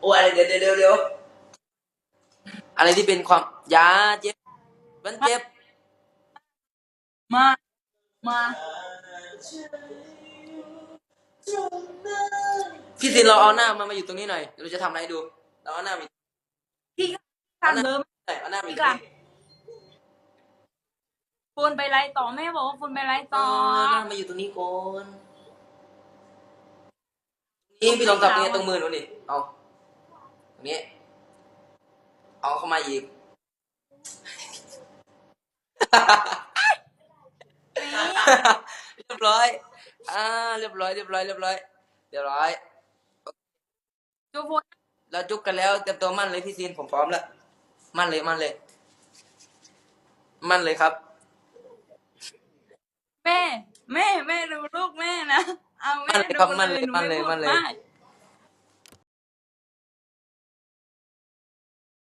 โอ้อะไรเดี๋ยวเดี๋ยวเดี๋ยวเดี๋ยวอะไรที่เป็นความยาเจ็บ มันเจ็บ มา มาพี่ซินเราเอาหน้ามามาอยู่ตรงนี้หน่อยเดี๋ยวเราจะทำอะไรให้ดู เราเอาหน้ามาพี่กันเลยเอาหน้ามาอยู่พี่ตรกังนนี้ฟูนไปไลฟ์ต่อแม่บอกว่าฟูนไปไลฟ์ต่อเอาหน้ามาอยู่ตรงนี้ก่อน นี่พี่ลองกลับตรงนี้ตรงมือหนูนี่เอาตรงนี้ เอาเข้ามาอีกเรียบร้อย อ่า เรียบร้อย เรียบร้อย เรียบร้อย เรียบร้อยจูฟูนเราจุกกันแล้วเตรียมตัวมั่นเลยพี่ซีนผมพร้อมแล้ว มั่นเลย มั่นเลย มั่นเลยครับ แม่ แม่ แม่ดูลูกแม่นะ เอาแม่มั่นเลยดูครับมั่นเลยหมั่นเลยไพูดมั่นเลยมาก